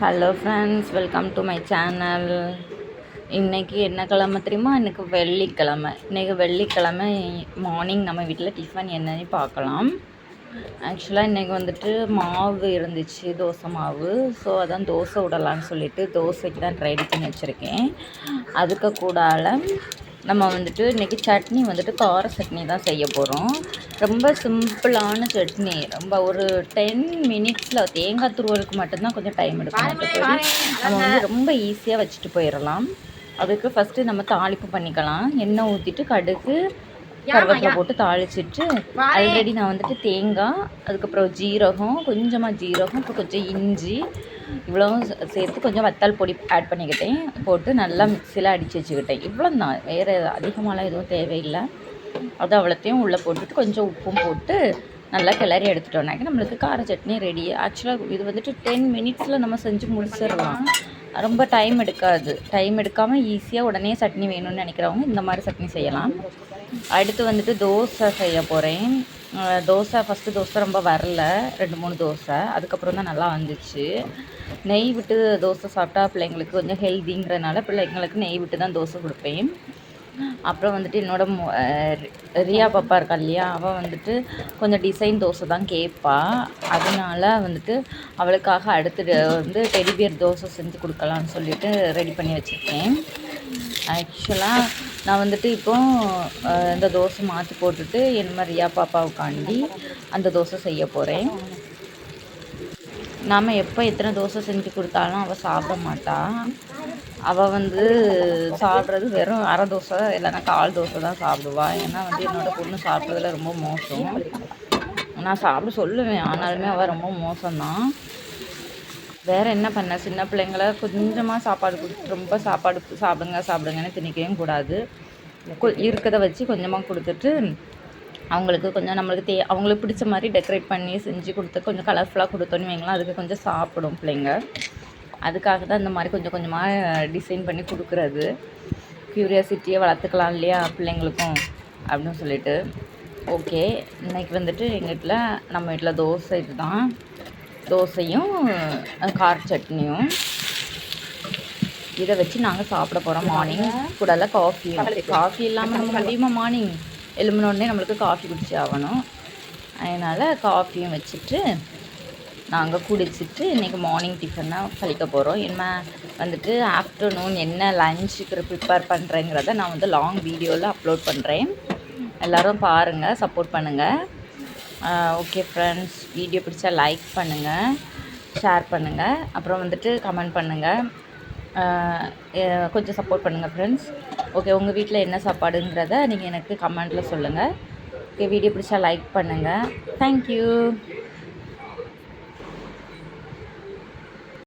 Hello friends welcome to my channel இன்றைக்கி என்ன கிழமை தெரியுமா? இன்றைக்கி வெள்ளிக்கிழமை. இன்றைக்கி வெள்ளிக்கிழமை மார்னிங் நம்ம வீட்டில் டிஃபன் என்னன்னு பார்க்கலாம். ஆக்சுவலாக இன்றைக்கி வந்துட்டு மாவு இருந்துச்சு தோசை மாவு. ஸோ அதான் தோசை விடலான்னு சொல்லிட்டு தோசைக்கு தான் ரெடி பண்ணி வச்சுருக்கேன். அதுக்கு கூடால நம்ம வந்துட்டு இன்றைக்கி சட்னி வந்துட்டு கார சட்னி தான் செய்ய போகிறோம் ரொம்ப சிம்பிளான சட்னி. ரொம்ப ஒரு டென் மினிட்ஸில் தேங்காய் துருவலுக்கு மட்டும்தான் கொஞ்சம் டைம் எடுக்கும் நம்ம வந்து ரொம்ப ஈஸியாக வச்சுட்டு போயிடலாம். அதுக்கு ஃபஸ்ட்டு நம்ம தாளிப்பு பண்ணிக்கலாம். எண்ணெய் ஊற்றிட்டு கடுகு கருவேப்பிலை போட்டு தாளிச்சிட்டு ஆல்ரெடி நான் வந்துட்டு தேங்காய் அதுக்கப்புறம் ஜீரகம் கொஞ்சமாக ஜீரகம் இப்போ கொஞ்சம் இஞ்சி இவ்வளவும் சேர்த்து கொஞ்சம் வத்தல் பொடி ஆட் பண்ணிக்கிட்டேன். போட்டு நல்லா மிக்சியில் அடித்து வச்சுக்கிட்டேன். இவ்வளோ தான் வேறு அதிகமாகலாம் எதுவும் தேவையில்லை. அது அவ்வளோத்தையும் உள்ளே போட்டுட்டு கொஞ்சம் உப்பும் போட்டு நல்லா கிளறி எடுத்துட்டோம்னாக்க நம்மளுக்கு கார சட்னி ரெடி ஆக்சுவலாக இது வந்துட்டு டென் மினிட்ஸில் நம்ம செஞ்சு முடிச்சிடலாம். ரொம்ப டைம் எடுக்காது. டைம் எடுக்காமல் ஈஸியாக உடனே சட்னி வேணும்னு நினைக்கிறவங்க இந்த மாதிரி சட்னி செய்யலாம். அடுத்து வந்துட்டு தோசை செய்ய போகிறேன் தோசை ஃபஸ்ட்டு தோசை ரொம்ப வரல. ரெண்டு மூணு தோசை. அதுக்கப்புறம் தான் நல்லா வந்துச்சு. நெய் விட்டு தோசை சாப்பிட்டா பிள்ளைங்களுக்கு கொஞ்சம் ஹெல்திங்கிறனால பிள்ளைங்களுக்கு நெய் விட்டு தான் தோசை கொடுப்பேன். அப்புறம் வந்துட்டு என்னோட ரியா பாப்பா இருக்கா இல்லையா? அவள் வந்துட்டு கொஞ்சம் டிசைன் தோசை தான் கேட்பா அதனால வந்துட்டு அவளுக்காக அடுத்து வந்து டெடிபியர் தோசை செஞ்சு கொடுக்கலான்னு சொல்லிட்டு ரெடி பண்ணி வச்சுருக்கேன். ஆக்சுவலாக நான் வந்துட்டு இப்போ இந்த தோசை மாற்றி போட்டுட்டு என்ன ரியா பாப்பாவுக்காண்டி அந்த தோசை செய்ய போகிறேன் நாம் எப்போ எத்தனை தோசை செஞ்சு கொடுத்தாலும் அவள் சாப்பிட மாட்டா. அவள் வந்து சாப்பிட்றது வெறும் அரை தோசை இல்லைன்னா கால் தோசை தான் சாப்பிடுவாள் ஏன்னா வந்து என்னோட பொண்ணு சாப்பிட்றதுல ரொம்ப மோசம். நான் சாப்பிட சொல்லுவேன் ஆனாலுமே அவள் ரொம்ப மோசம்தான். வேறு என்ன பண்ண? சின்ன பிள்ளைங்கள கொஞ்சமாக சாப்பாடு கொடுத்து ரொம்ப சாப்பாடு சாப்பிடுங்க சாப்பிடுங்கன்னு திணிக்கவும் கூடாது. கு- இருக்கிறத வச்சு கொஞ்சமாக கொடுத்துட்டு அவங்களுக்கு கொஞ்சம் நம்மளுக்கு தே அவங்களுக்கு பிடிச்ச மாதிரி டெக்கரேட் பண்ணி செஞ்சு கொடுத்து கொஞ்சம் கலர்ஃபுல்லாக கொடுத்தோன்னு வைங்களா அதுக்கு கொஞ்சம் சாப்பிடும் பிள்ளைங்க. அதுக்காக தான் இந்த மாதிரி கொஞ்சம் கொஞ்சமாக டிசைன் பண்ணி கொடுக்குறது. க்யூரியாசிட்டியை வளர்த்துக்கலாம் இல்லையா பிள்ளைங்களுக்கும்? அப்படின்னு சொல்லிட்டு. ஓகே இன்னைக்கு வந்துட்டு எங்கள் வீட்டில் நம்ம வீட்டில் தோசை இதுதான். தோசையும் கார சட்னியும். இதை வச்சு நாங்கள் சாப்பிட போகிறோம் மார்னிங் கூடல காஃபியும் காஃபி இல்லாமல் நம்ம முடியுமா மார்னிங் எழும்பின உடனே நம்மளுக்கு காஃபி குடிச்சு ஆகணும். அதனால் காஃபியும் வச்சுட்டு நாங்கள் குடிச்சிட்டு இன்றைக்கி மார்னிங் டிஃபன் தான் கழிக்க போகிறோம் என்ன வந்துட்டு ஆஃப்டர்நூன் என்ன லஞ்சுக்கு ப்ரிப்பேர் பண்ணுறேங்கிறத நான் வந்து லாங் வீடியோவில் அப்லோட் பண்ணுறேன் எல்லோரும் பாருங்கள் சப்போர்ட் பண்ணுங்கள் ஓகே ஃப்ரெண்ட்ஸ் வீடியோ பிடிச்சா லைக் பண்ணுங்கள் ஷேர் பண்ணுங்கள் அப்புறம் வந்துட்டு கமெண்ட் பண்ணுங்கள் கொஞ்சம் சப்போர்ட் பண்ணுங்கள் ஃப்ரெண்ட்ஸ் ஓகே உங்கள் வீட்டில் என்ன சாப்பாடுங்கிறத நீங்கள் எனக்கு கமெண்ட்டில் சொல்லுங்கள் ஓகே வீடியோ பிடிச்சா லைக் பண்ணுங்கள் தேங்க்யூ